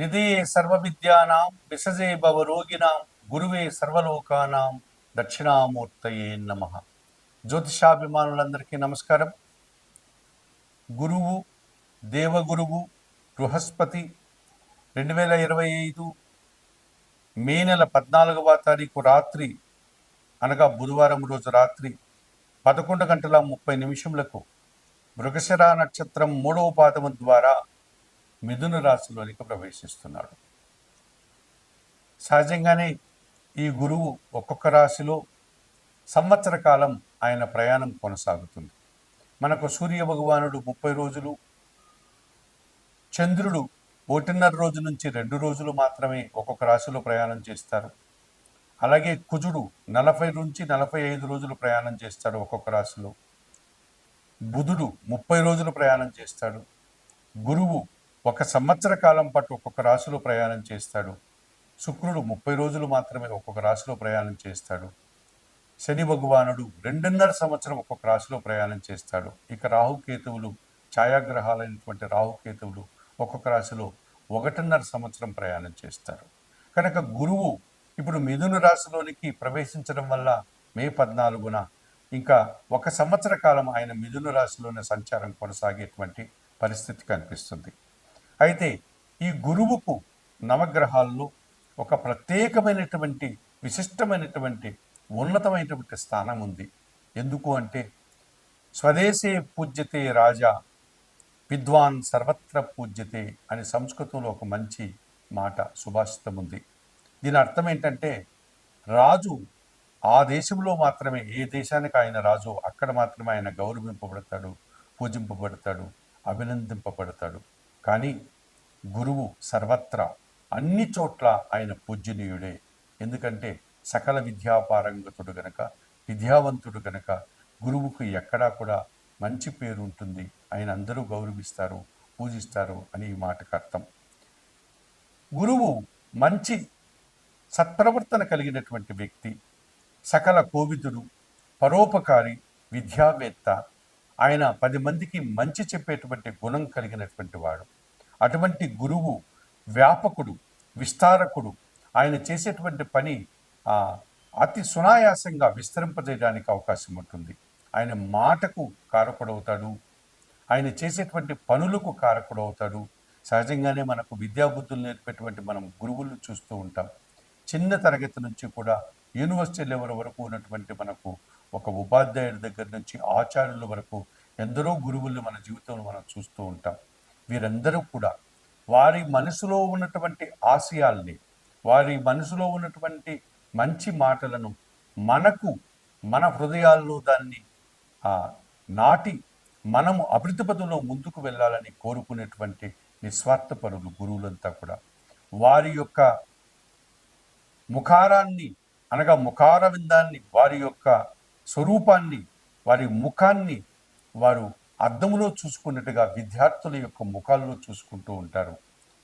నిధే సర్వవిద్యానాం విసజే భవరోగిణాం గురువే సర్వలోకానాం దక్షిణామూర్తయే నమ. జ్యోతిషాభిమానులందరికీ నమస్కారం. గురువు దేవగురువు బృహస్పతి రెండు వేల ఇరవై ఐదు మే నెల పద్నాలుగవ తారీఖు రాత్రి అనగా బుధవారం రోజు రాత్రి పదకొండు గంటల ముప్పై నిమిషములకు మృగశిర నక్షత్రం మూడవ పాదము ద్వారా మిథున రాశిలోనికి ప్రవేశిస్తున్నాడు. సహజంగానే ఈ గురువు ఒక్కొక్క రాశిలో సంవత్సర కాలం ఆయన ప్రయాణం కొనసాగుతుంది. మనకు సూర్య భగవానుడు ముప్పై రోజులు చంద్రుడు ఒకటిన్నర రోజు నుంచి రెండు రోజులు మాత్రమే ఒక్కొక్క రాశిలో ప్రయాణం చేస్తారు. అలాగే కుజుడు నలభై నుంచి నలభై ఐదు రోజులు ప్రయాణం చేస్తాడు ఒక్కొక్క రాశిలో. బుధుడు ముప్పై రోజులు ప్రయాణం చేస్తాడు. గురువు ఒక సంవత్సర కాలం పాటు ఒక్కొక్క రాశిలో ప్రయాణం చేస్తాడు. శుక్రుడు ముప్పై రోజులు మాత్రమే ఒక్కొక్క రాశిలో ప్రయాణం చేస్తాడు. శని భగవానుడు రెండున్నర సంవత్సరం ఒక్కొక్క రాశిలో ప్రయాణం చేస్తాడు. ఇక రాహుకేతువులు ఛాయాగ్రహాలైనటువంటి రాహుకేతువులు ఒక్కొక్క రాశిలో ఒకటిన్నర సంవత్సరం ప్రయాణం చేస్తారు. కనుక గురువు ఇప్పుడు మిథున రాశిలోనికి ప్రవేశించడం వల్ల మే పద్నాలుగున ఇంకా ఒక సంవత్సర కాలం ఆయన మిథున రాశిలోనే సంచారం కొనసాగేటువంటి పరిస్థితి కనిపిస్తుంది. అయితే ఈ గురువుకు నవగ్రహాల్లో ఒక ప్రత్యేకమైనటువంటి విశిష్టమైనటువంటి ఉన్నతమైనటువంటి స్థానం ఉంది. ఎందుకు అంటే స్వదేశే పూజ్యతే రాజా విద్వాన్ సర్వత్ర పూజ్యతే అని సంస్కృతంలో ఒక మంచి మాట సుభాషితం ఉంది. దీని అర్థం ఏంటంటే రాజు ఆ దేశంలో మాత్రమే ఏ దేశానికి ఆయన రాజు అక్కడ మాత్రమే ఆయన గౌరవింపబడతాడు పూజింపబడతాడు అభినందింపబడతాడు. కానీ గురువు సర్వత్రా అన్ని చోట్ల ఆయన పూజనీయుడే ఎందుకంటే సకల విద్యాపారంగతుడు గనక విద్యావంతుడు గనక గురువుకు ఎక్కడా కూడా మంచి పేరు ఉంటుంది. ఆయన అందరూ గౌరవిస్తారు పూజిస్తారు అని ఈ మాటకు అర్థం. గురువు మంచి సత్ప్రవర్తన కలిగినటువంటి వ్యక్తి సకల కోవిదుడు పరోపకారి విద్యావేత్త ఆయన పది మందికి మంచి చెప్పేటువంటి గుణం కలిగినటువంటి వాడు. అటువంటి గురువు వ్యాపకుడు విస్తారకుడు. ఆయన చేసేటువంటి పని అతి సునాయాసంగా విస్తరింపజేయడానికి అవకాశం ఉంటుంది. ఆయన మాటకు కారకుడవుతాడు. ఆయన చేసేటువంటి పనులకు కారకుడవుతాడు. సహజంగానే మనకు విద్యాబుద్ధులు నేర్పేటువంటి మనం గురువులు చూస్తూ ఉంటాం. చిన్న తరగతి నుంచి కూడా యూనివర్సిటీ లెవెల్ వరకు ఉన్నటువంటి మనకు ఒక ఉపాధ్యాయుడి దగ్గర నుంచి ఆచార్యుల వరకు ఎందరో గురువులు మన జీవితంలో మనం చూస్తూ ఉంటాం. వీరందరూ కూడా వారి మనసులో ఉన్నటువంటి ఆశయాల్ని వారి మనసులో ఉన్నటువంటి మంచి మాటలను మనకు మన హృదయాల్లో దాన్ని నాటి మనము అభివృద్ధి పదంలో ముందుకు వెళ్ళాలని కోరుకునేటువంటి నిస్వార్థపరులు గురువులంతా కూడా. వారి యొక్క ముఖారాన్ని అనగా ముఖారవిందాన్ని వారి యొక్క స్వరూపాన్ని వారి ముఖాన్ని వారు అద్దములో చూసుకున్నట్టుగా విద్యార్థుల యొక్క ముఖాల్లో చూసుకుంటూ ఉంటారు.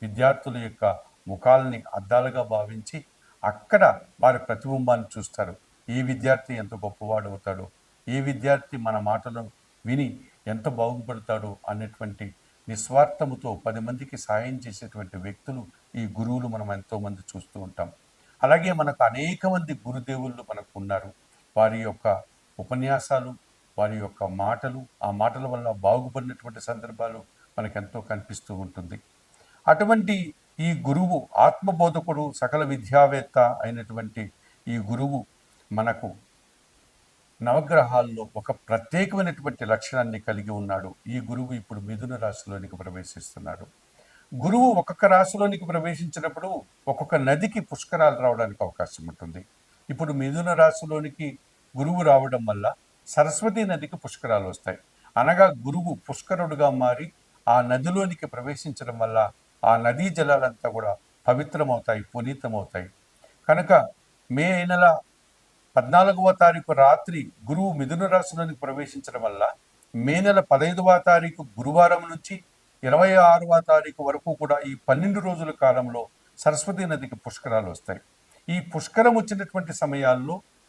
విద్యార్థుల యొక్క ముఖాలని అద్దాలుగా భావించి అక్కడ వారి ప్రతిబింబాన్ని చూస్తారు. ఏ విద్యార్థి ఎంత గొప్పవాడు అవుతాడో ఏ విద్యార్థి మన మాటలను విని ఎంత బాగుపడతాడో అనేటువంటి నిస్వార్థముతో పది మందికి సాయం చేసేటువంటి వ్యక్తులు ఈ గురువులు మనం ఎంతోమంది చూస్తూ ఉంటాం. అలాగే మనకు అనేక మంది గురుదేవుళ్ళు మనకు ఉన్నారు. వారి యొక్క ఉపన్యాసాలు వారి యొక్క మాటలు ఆ మాటల వల్ల బాగుపడినటువంటి సందర్భాలు మనకెంతో కనిపిస్తూ ఉంటుంది. అటువంటి ఈ గురువు ఆత్మబోధకుడు సకల విద్యావేత్త అయినటువంటి ఈ గురువు మనకు నవగ్రహాల్లో ఒక ప్రత్యేకమైనటువంటి లక్షణాన్ని కలిగి ఉన్నాడు. ఈ గురువు ఇప్పుడు మిథున రాశిలోనికి ప్రవేశిస్తున్నాడు. గురువు ఒక్కొక్క రాశిలోనికి ప్రవేశించినప్పుడు ఒక్కొక్క నదికి పుష్కరాలు రావడానికి అవకాశం ఉంటుంది. ఇప్పుడు మిథున రాశిలోనికి గురువు రావడం వల్ల సరస్వతి నదికి పుష్కరాలు వస్తాయి. అనగా గురువు పుష్కరుడుగా మారి ఆ నదిలోనికి ప్రవేశించడం వల్ల ఆ నదీ జలాలంతా కూడా పవిత్రమవుతాయి పునీతమవుతాయి. కనుక మే నెల పద్నాలుగవ తారీఖు రాత్రి గురువు మిథున రాశిలోనికి ప్రవేశించడం వల్ల మే నెల పదహైదవ తారీఖు గురువారం నుంచి ఇరవై ఆరవ తారీఖు వరకు కూడా ఈ పన్నెండు రోజుల కాలంలో సరస్వతి నదికి పుష్కరాలు వస్తాయి. ఈ పుష్కరం వచ్చినటువంటి సమయాల్లో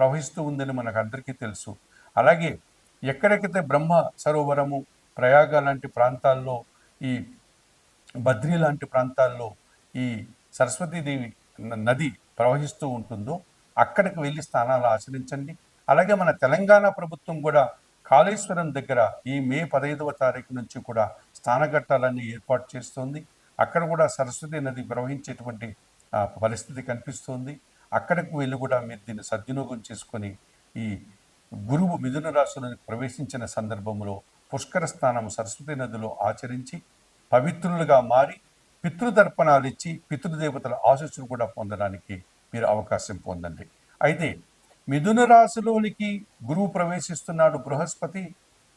ప్రవహిస్తూ ఉందని మనకు అందరికీ తెలుసు. అలాగే ఎక్కడెక్కడైతే బ్రహ్మ సరోవరము ప్రయాగ లాంటి ప్రాంతాల్లో ఈ బద్రీ లాంటి ప్రాంతాల్లో ఈ సరస్వతీదేవి నది ప్రవహిస్తూ ఉంటుందో అక్కడికి వెళ్ళి స్థానాలు ఆచరించండి. అలాగే మన తెలంగాణ ప్రభుత్వం కూడా కాళేశ్వరం దగ్గర ఈ మే పదహైదవ తారీఖు నుంచి కూడా స్థానఘట్టాలన్నీ ఏర్పాటు చేస్తోంది. అక్కడ కూడా సరస్వతి నది ప్రవహించేటువంటి పరిస్థితి కనిపిస్తోంది. అక్కడికి వెళ్ళి కూడా మీరు దీన్ని సద్వినియోగం చేసుకొని ఈ గురువు మిథున రాశిలోకి ప్రవేశించిన సందర్భంలో పుష్కర స్నానం సరస్వతి నదిలో ఆచరించి పవిత్రులుగా మారి పితృతర్పణాలు ఇచ్చి పితృదేవతల ఆశీస్సులు కూడా పొందడానికి మీరు అవకాశం పొందండి. అయితే మిథున రాశిలోనికి గురువు ప్రవేశిస్తున్నాడు బృహస్పతి.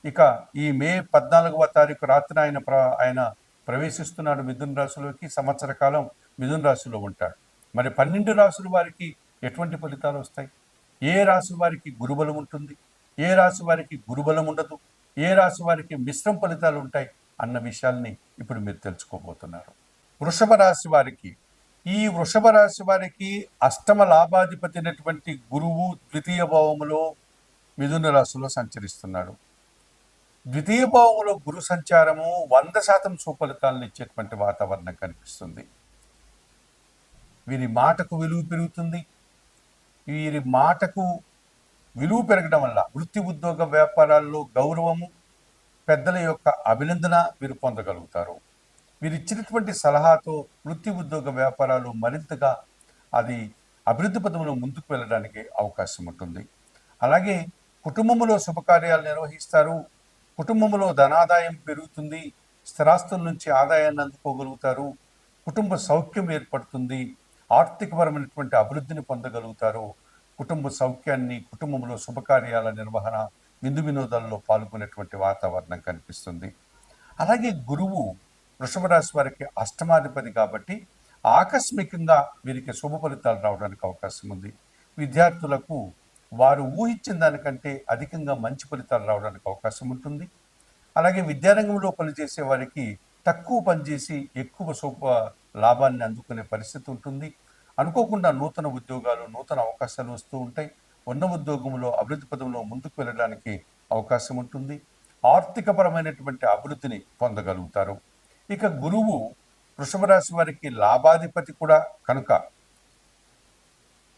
ఇక ఈ మే పద్నాలుగవ తారీఖు రాత్రి ఆయన ప్ర ఆయన ప్రవేశిస్తున్నాడు మిథున రాశిలోకి. సంవత్సర కాలం మిథున రాశిలో ఉంటాడు. మరి పన్నెండు రాసుల వారికి ఎటువంటి ఫలితాలు వస్తాయి? ఏ రాశి వారికి గురుబలం ఉంటుంది? ఏ రాశి వారికి గురుబలం ఉండదు? ఏ రాశి వారికి మిశ్రమ ఫలితాలు ఉంటాయి? అన్న విషయాల్ని ఇప్పుడు మీరు తెలుసుకోబోతున్నారు. వృషభ రాశి వారికి ఈ వృషభ రాశి వారికి అష్టమ లాభాధిపతి అయినటువంటి గురువు ద్వితీయ భావములో మిథున రాశిలో సంచరిస్తున్నాడు. ద్వితీయ భావంలో గురు సంచారము వంద శాతం సుఫలితాలను ఇచ్చేటువంటి వాతావరణం కనిపిస్తుంది. వీరి మాటకు విలువ పెరుగుతుంది. వీరి మాటకు విలువ పెరగడం వల్ల వృత్తి ఉద్యోగ వ్యాపారాల్లో గౌరవము పెద్దల యొక్క అభినందన వీరు పొందగలుగుతారు. వీరు ఇచ్చినటువంటి సలహాతో వృత్తి ఉద్యోగ వ్యాపారాలు మరింతగా అది అభివృద్ధి పదంలో ముందుకు వెళ్ళడానికి అవకాశం ఉంటుంది. అలాగే కుటుంబంలో శుభకార్యాలు నిర్వహిస్తారు. కుటుంబంలో ధనాదాయం పెరుగుతుంది. స్థిరాస్తుల నుంచి ఆదాయాన్ని అందుకోగలుగుతారు. కుటుంబ సౌఖ్యం ఏర్పడుతుంది. ఆర్థికపరమైనటువంటి అభివృద్ధిని పొందగలుగుతారో. కుటుంబ సౌఖ్యాన్ని కుటుంబంలో శుభకార్యాల నిర్వహణ విందు వినోదాల్లో పాల్గొనేటువంటి వాతావరణం కనిపిస్తుంది. అలాగే గురువు వృషభ రాశి వారికి అష్టమాధిపతి కాబట్టి ఆకస్మికంగా వీరికి శుభ ఫలితాలు రావడానికి అవకాశం ఉంది. విద్యార్థులకు వారు ఊహించిన దానికంటే అధికంగా మంచి ఫలితాలు రావడానికి అవకాశం ఉంటుంది. అలాగే విద్యారంగంలో పనిచేసే వారికి తక్కువ పనిచేసి ఎక్కువ సూప లాభాన్ని అందుకునే పరిస్థితి ఉంటుంది. అనుకోకుండా నూతన ఉద్యోగాలు నూతన అవకాశాలు వస్తూ ఉంటాయి. ఉన్న ఉద్యోగంలో అభివృద్ధి పదంలో ముందుకు వెళ్ళడానికి అవకాశం ఉంటుంది. ఆర్థికపరమైనటువంటి అభివృద్ధిని పొందగలుగుతారు. ఇక గురువు వృషభ రాశి వారికి లాభాధిపతి కూడా కనుక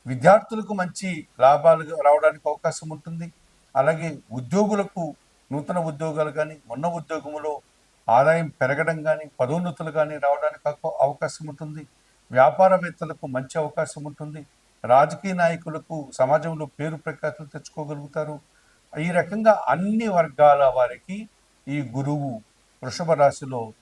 విద్యార్థులకు మంచి లాభాలు రావడానికి అవకాశం ఉంటుంది. అలాగే ఉద్యోగులకు నూతన ఉద్యోగాలు కానీ ఉన్న ఉద్యోగంలో ఆదాయం పెరగడం కానీ పదోన్నతులు కానీ రావడానికి అవకాశం ఉంటుంది. వ్యాపారవేత్తలకు మంచి అవకాశం ఉంటుంది. రాజకీయ నాయకులకు సమాజంలో పేరు ప్రఖ్యాతులు తెచ్చుకోగలుగుతారు. ఈ రకంగా అన్ని వర్గాల వారికి ఈ గురువు వృషభ రాశిలో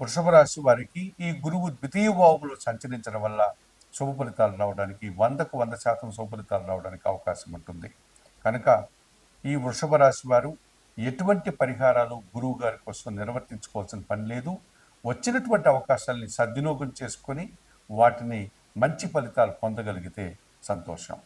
వృషభ రాశి వారికి ఈ గురువు ద్వితీయ భావంలో సంచరించడం వల్ల శుభ ఫలితాలు రావడానికి వందకు వంద శాతం శుభ ఫలితాలు రావడానికి అవకాశం ఉంటుంది. కనుక ఈ వృషభ రాశి వారు ఎటువంటి పరిహారాలు గురువు గారి కోసం నిర్వర్తించుకోవాల్సిన పని లేదు. వచ్చినటువంటి అవకాశాలని సద్వినియోగం చేసుకొని వాటిని మంచి ఫలితాలు పొందగలిగితే సంతోషం.